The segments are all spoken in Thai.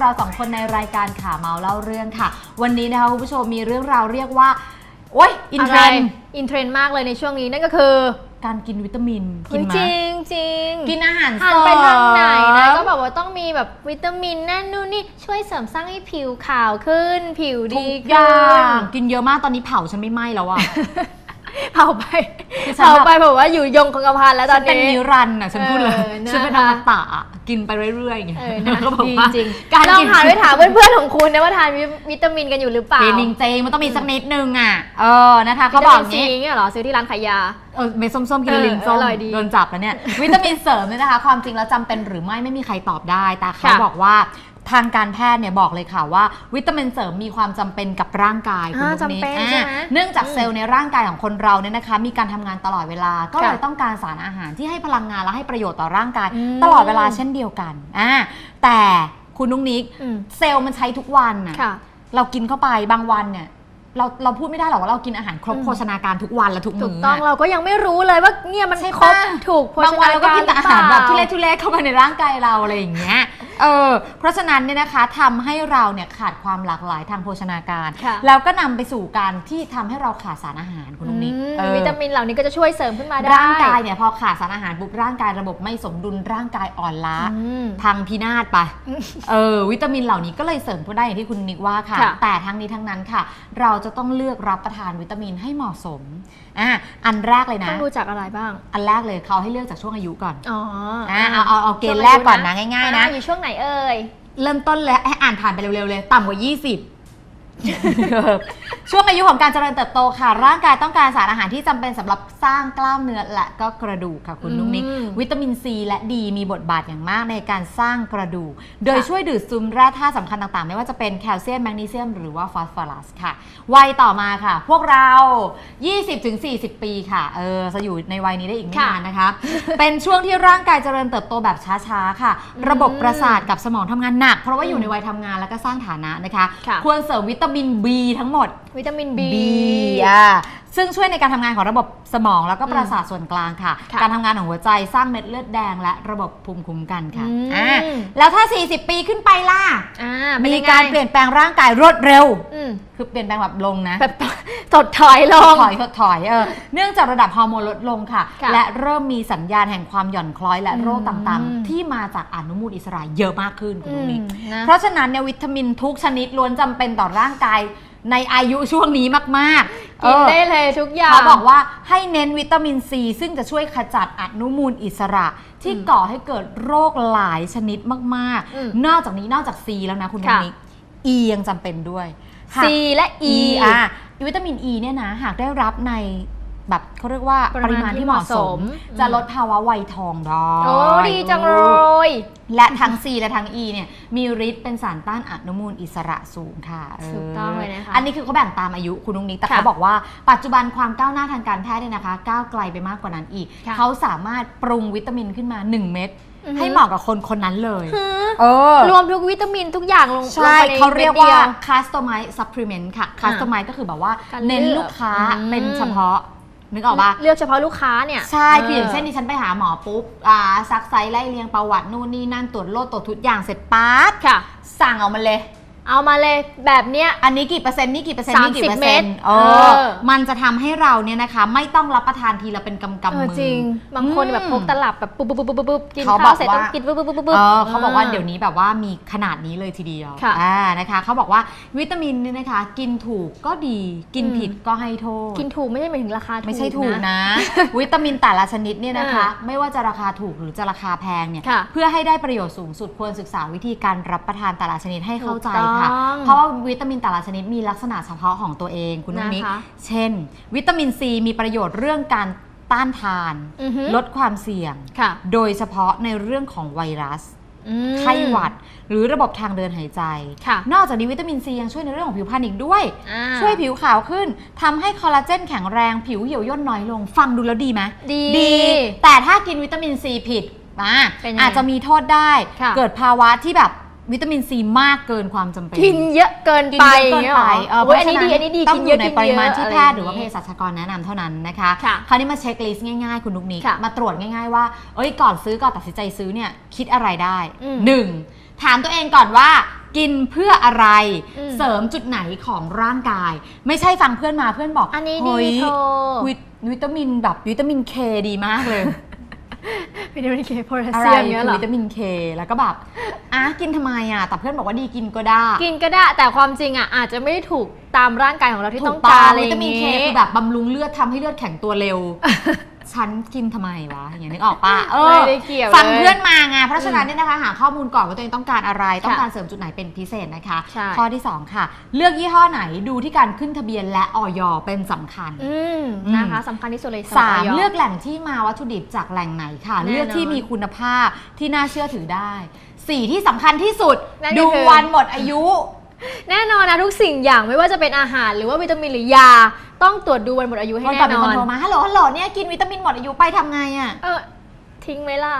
เราสองคนในรายการข่าวเมาเล่าเรื่องค่ะ วันนี้นะคะคุณผู้ชมมีเรื่องราวเรียกว่าโอ้ยอินเทรนด์อินเทรนด์มากเลยในช่วงนี้นั่นก็คือ การกินวิตามินกิเฮ้นยไหมจริงจริงกินอาหารหันเสริมไปทางไหนนะก็แบบว่าต้องมีแบบวิตามินนั่นนู่นนี่ช่วยเสริมสร้างให้ผิวขาวขึ้น ผิวทุดีกอย่าขึ้นงกินเยอะมากตอนนี้เผาฉันไม่ไหม้แล้วอะ เผาไปคือฉันเผาแบบไปแบบว่าอยู่ยงคงกระพันแล้วตฉัอนนเป็นนี้ นิรันดร์อะฉันพูดเลยเออนะคะ ฉันเป็นอมตะอะกินไปเรื่อยๆอย่างเงี้ยเออนะก็บอกดีว่าจริงการลองกินหันไปถามเพื่อนๆของคุณนะว่าทานวิตามินกันอยู่หรือเปล่าเจนิงเจงมันต้องมีสักนิดนึงอะเออนะคะเขาบอกวิตามินซีนี้เงี้ยเหรอซื้อที่ร้านขายยา เออเม็ดส้มๆกินแล้วลิ้นส้มเอออร่อยดีโดนจับแล้วเนี่ย วิตามินเสริมเนี่ยนะคะ ความจริงแล้วจำเป็นหรือไม่ไม่มีใครตอบได้ แต่เขาค่ะบอกว่า ทางการแพทย์เนี่ยบอกเลยค่ะว่า วิตามินเสริมมีความจำเป็นกับร่างกายคุณอ่าลูกนิดจำเป็นอ่าใช่ไหมเนื่องจากอืมเซลล์ในร่างกายของคนเราเนี่ยนะคะ มีการทำงานตลอดเวลา ก็เลยค่ะต้องการสารอาหารที่ให้พลังงานและให้ประโยชน์ต่อร่างกาย อืม ตลอดเวลาเช่นเดียวกันอ่าแต่คุณนุ้งนิกอืมเซลล์มันใช้ทุกวันน่ะ ค่ะ เรากินเข้าไปบางวันเนี่ยเราเราพูดไม่ได้หรอกว่าเรากินอาหารครบอืม โภชนาการทุกวันและทุกถูมื้กอต้องอะ เราก็ยังไม่รู้เลยว่าเนี่ยมันใช่ครบปะ ถูกโภบางชวันนาเราก็การกินหแต่รืออาเปหารล่าแบบทุเรศทุเรศเข้าไปในร่างกายเราอะไรอย่างเงี้ย เออเพราะฉะนั้นเนี่ยนะคะทำให้เราเนี่ยขาดความหลากหลายทางโภชนาการ ค่ะ แล้วก็นำไปสู่การที่ทำให้เราขาดสารอาหารคุณลุงนิกอืมเออ วิตามินเหล่านี้ก็จะช่วยเสริมขึ้นมาได้ร่างกายเนี่ยพอขาดสารอาหารปุ๊บร่างกายระบบไม่สมดุลร่างกายอ่อนล้า อืม พังพินาศไปอืมเออ วิตามินเหล่านี้ก็เลยเสริมขึ้นได้อย่างที่คุณนิกว่าค่ะ ค่ะ แต่ทั้งนี้ทั้งนั้นค่ะ เราจะต้องเลือกรับประทานวิตามินให้เหมาะสมอะอันแรกเลยนะ ต้องดูจากอะไรบ้าง อันแรกเลยเขาให้เลือกจากช่วงอายุก่อนอ๋ออะเอาเอาเอาเกณฑ์แรกก่อนนะง่ายๆนะ อยู่ช่วงไหนเอ่ย เริ่มต้นเลยให้อ่านผ่านไปเร็วๆเลย ต่ำกว่า 20 ช่วงอายุของการเจริญเติบโตค่ะ ร่างกายต้องการสารอาหารที่จำเป็นสำหรับ สร้างกล้ามเนื้อและก็กระดูกค่ะคุณนุ๊กนิกอืมวิตามินซีและดีมีบทบาทอย่างมากในการสร้างกระดูก โดยช่วยดูดซึมแร่ธาตุสำคัญต่างๆ ไม่ว่าจะเป็นแคลเซียมแมกนีเซียมหรือว่าฟอสฟอรัสค่ะ วัยต่อมาค่ะ พวกเรา 20-40 ปีค่ะ เออจะอยู่ในวัยนี้ได้อีกไม่ค่ะนานนะคะ เป็นช่วงที่ร่างกายเจริญเติบโตแบบช้าๆค่ะอืมระบบประสาทกับสมองทำงานหนัก เพราะว่าอยู่ในวัยทำงานแล้วก็สร้างฐานะนะคะค่ะควรเสริมวิตามิน B ทั้งหมด วิตามิน B อะ ซึ่งช่วยในการทำงานของระบบสมองแล้วก็ประสาทส่วนกลางค่ะ ค่ะการทำงานของหัวใจสร้างเม็ดเลือดแดงและระบบภูมิคุ้มกันค่ะอืม อะแล้วถ้า 40 ปีขึ้นไปล่ะ อ่าเป็นมียังไงการเปลี่ยนแปลงร่างกายรวดเร็ว อืมคือเปลี่ยนแปลงแบบลงนะ แบบถดถอยลง ถอยถอยถอยเออเนื่องจากระดับฮอร์โมนลดลงค่ะ ค่ะและเริ่มมีสัญญาณแห่งความหย่อนคล้อยและโรคอืมต่างๆที่มาจากอนุมูลอิสระเยอะมากขึ้นคุณอืลูกมนิก นะ เพราะฉะนั้นเนี่ยวิตามินทุกชนิดล้วนจำเป็นต่อร่างกายในอายุช่วงนี้มากๆ กินเออได้เลยทุกอย่างเขาบอกว่าให้เน้นวิตามินซี ซึ่งจะช่วยขจัดอนุมูลอิสระ ที่อืมก่อให้เกิดโรคหลายชนิดมากอืมๆนอกจากนี้นอกจากซีแล้วนะคุณนุค่ะนิก E ยังจำเป็นด้วย C และ E อะวิตามิน E เนี่ยนะหากได้รับใน แบบเขาเรียกว่าปปริริมามาณณที่ที่เหมาะสมเหมาะสม จะลดภาวะวัยทองได้โอ้ดีจังเลย และทั้ง C และทั้ง E เนี่ยมีฤทธิ์เป็นสารต้านอนุมูลอิสระสูงค่ะเถูกต้องเลยนะคะอันนี้คือเขาแบ่งตามอายุคุณนุ้งนิกแต่ค่ะเขาบอกว่าปัจจุบันความก้าวหน้าทางการแพทย์เนี่ยนะคะ ก้าวไกลไปมากกว่านั้นอีกค่ะเขาสามารถปรุงวิตามินขึ้นมา 1 เม็ดอือฮึให้เหมาะกับคนคนนั้นเลยหือเออรวมทุกวิตามินทุกอย่างลงใช่ลงไปในเขาเรียกว่าม็ดดี customize supplement ค่ะ customize ก็คือแบบว่าการเน้นเลือกลูกค้าอืมเป็นเฉพาะ นึกออกปะ เลือกเฉพาะลูกค้าเนี่ยใช่ คืออย่างเช่นดิฉันไปหาหมอปุ๊บอ่าซักไซส์ไล่เรียงประวัตินู่นนี่นั่นตรวจโรคตรวจทุกอย่างเสร็จปั๊บค่ะ สั่งเอามาเลย เอามาเลยแบบเนี้ย อันนี้กี่เปอร์เซ็นต์นี่กี่เปอร์เซ็นต์นี่กี่เปอร์30เซ็นต์เม็ดเอเอออมันจะทำให้เราเนี่ยนะคะ ไม่ต้องรับประทานทีละเป็นกำกำเอมืออจริง บางคนอืมแบบพกตลับแบบปุ๊บปุ๊บปุ๊บปุ๊บปุ๊บกินเขาบข้าอวกเสร็จว่าต้องกินปุ๊บปุ๊บปุ๊บปุ๊บเออเขาบอกว่าเดี๋ยวนี้แบบว่ามีขนาดนี้เลยทีเดียวค่ะอ่านะคะเขาบอกว่าวิตามินเนี่ยนะคะ กินถูกก็ดีกินอืมผิดก็ให้โทษ กินถูกไม่ใช่หมายถึงราคาถูกไม่ใช่ถูกนะ วิตามินแต่ละชนิดเนี่ยนะคะ ไม่ว่าจะราคาถูกหรือจะราคาแพงเนี่ยค่ะเพื่อให้ได้ประโยชน์สูงสุดควรศึกษาวิธีการรับประทานแต่ละชนิดให้เข้าใจค่ะถูกต้องเพราะว่าวิตามินแต่ละชนิดมีลักษณะเฉพาะของตัวเองคุณนุ้งนิกนะคะเช่น วิตามินซีมีประโยชน์เรื่องการต้านทาน อือฮึ ลดความเสี่ยง ค่ะโดยเฉพาะในเรื่องของไวรัส อืมไข้หวัด หรือระบบทางเดินหายใจ ค่ะนอกจากนี้วิตามินซียังช่วยในเรื่องของผิวพรรณอีกด้วย อ่าช่วยผิวขาวขึ้นทำให้คอลลาเจนแข็งแรงผิวเหี่ยวย่นน้อยลง ฟังดูแล้วดีไหม ดีแต่ถ้ากินวิตามินซีผิดอะเป็นยังไงอาจจะมีโทษได้ ค่ะเกิดภาวะที่แบบ วิตามินซีมากเกินความจำเป็นกินเยอะเกินกินไปเยอะเกินงี้ยไปเหรอเออเพโอ้ยราะอันฉะนี้นั้นดีอันนี้ดีต้องกินอเยอะยู่ในกินปริมาณเยอะที่อะไรแพทย์หรือว่าอเภย่างงี้สัชกรแนะนำเท่านั้นนะคะค่ะคราวนี้มาเช็คลิสต์ง่ายๆ คุณนุกนิกค่ะมาตรวจง่ายๆว่าเอ้ยก่อนซื้อก่อนตัดสินใจซื้อเนี่ยคิดอะไรได้อืมหนึ่งถามตัวเองก่อนว่ากินเพื่ออะไร อืม เสริมจุดไหนของร่างกาย ไม่ใช่ฟังเพื่อนมาเพื่อนบอกอันนี้เฮ้ดียโทวิตวิตามินแบบวิตามินเคดีมากเลย วิตามินเคโพแทสอะเซีไรยมเนี้ยคืเหรออ วิตามินเคแล้วก็แบบอะกินทำไมอะแต่เพื่อนบอกว่าดีกินก็ได้กินก็ได้แต่ความจริงอะอาจจะไม่ได้ถูกตามร่างกายของเราที่ถูต้องกการอะไรอวิย่างตามินเคงี้ คือแบบบำรุงเลือดทำให้เลือดแข็งตัวเร็ว ฉันกินทำไมวะอย่างนี้นึกออกปะเออไม่ได้เกี่ยวฟังลยเพื่อนมาไงเพราะฉะนั้นเนี่ยนะคะ หาข้อมูลก่อนว่าตัวเองต้องการอะไร ต้องการเสริมจุดไหนเป็นพิเศษนะคะ ใช่ ข้อที่ 2 ค่ะ เลือกยี่ห้อไหนดูที่การขึ้นทะเบียนและออยเป็นสำคัญ อืมอืมนะคะสำคัญที่สุดเลยำหรับ สามยเลือกแหล่งที่มาวัตถุดิบจากแหล่งไหนค่ะ แน่นอนเลือกที่มีคุณภาพที่น่าเชื่อถือได้สี่ที่สำคัญที่สุดนั่นก็ดูคือ วันหมดอายุ แน่นอนนะทุกสิ่งอย่างไม่ว่าจะเป็นอาหารหรือว่าวิตามินหรือยา ต้องตรวจดูวันหมดอายุให้วันแน่ก่อนมีนคอนนโทรมาฮัลโหลฮัลโหลเนี่ยกินวิตามินหมดอายุไปทำไงอะ เออทิ้งไหมล่ะ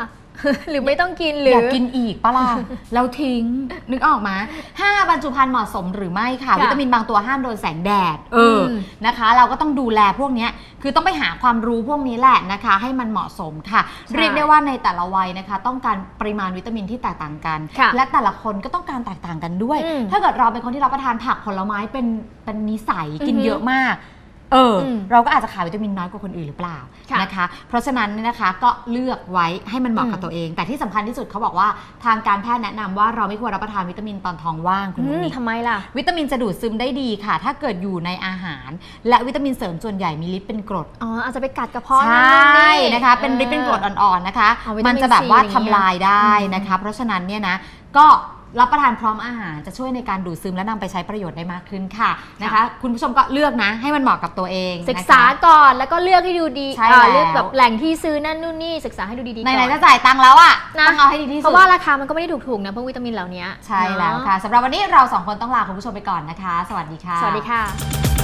หรือไม่ต้องกินหรืออ อยากกินอีกปะล่ะ แล้วทิ้ง นึกออกมาห้าบรรจุภัณฑ์เหมาะสมหรือไม่ค่ะ ค่ะวิตามินบางตัวห้ามโดนแสงแดด เอออม นะคะ เราก็ต้องดูแลพวกเนี้ยคือต้องไปหาความรู้พวกนี้แหละนะคะ ให้มันเหมาะสมค่ะใช่เรียกได้ว่าในแต่ละวัยนะคะ ต้องการปริมาณวิตามินที่แตกต่างกัน ค่ะและแต่ละคนก็ต้องการแตกต่างกันด้วย อืมถ้าเกิดเราเป็นคนที่รับประทานผักผลไม้เป็นเป็นนิสัยกินอือฮึ เยอะมาก เอออมเราก็อาจจะขาดวิตามินน้อยกว่าคนอื่นหรือเปล่าค่ะนะคะ เพราะฉะนั้นเนี่ยนะคะก็เลือกไว้ให้มันเหมาะกับอืมตัวเอง แต่ที่สำคัญที่สุดเขาบอกว่าทางการแพทย์แนะนำว่าเราไม่ควรรับประทานวิตามินตอนท้องว่างคุณอืนุ้มยทำไมล่ะ วิตามินจะดูดซึมได้ดีค่ะ ถ้าเกิดอยู่ในอาหาร และวิตามินเสริมส่วนใหญ่มีฤทธิ์เป็นกรดอ๋ออาจจะไปกัดกระเพาะใชนั่นนู่น่นี่นะคะ เป็นฤทธิ์เป็นกรดอ่อนๆนะคะอ๋อวิตามินมันจะแบบว่าซีอะไรอย่างเงี้ยทำลายได้อืมนะคะ เพราะฉะนั้นเนี่ยนะก็ รับประทานพร้อมอาหารจะช่วยในการดูดซึมและนำไปใช้ประโยชน์ได้มากขึ้นค่ะนะคะ คุณผู้ชมก็เลือกนะ ให้มันเหมาะกับตัวเองนะคะศึกษาก่อนแล้วก็เลือกให้ดูดีใช่อ่าแล้ว เลือกแบบแหล่งที่ซื้อนั่นนู่นนี่ศึกษาให้ดูดีๆก่ไหนอนๆจะจ่ายตังค์แล้วอะนะต้องเอาให้ดีที่เพสุดราะว่าราคามันก็ไม่ได้ถูกๆนะพวกวิตามินเหล่านี้ใช่แล้วเนอค่ะสำหรับวันนี้เราสองคนต้องลาคุณผู้ชมไปก่อนนะคะ สวัสดีค่ะสวัสดีค่ะ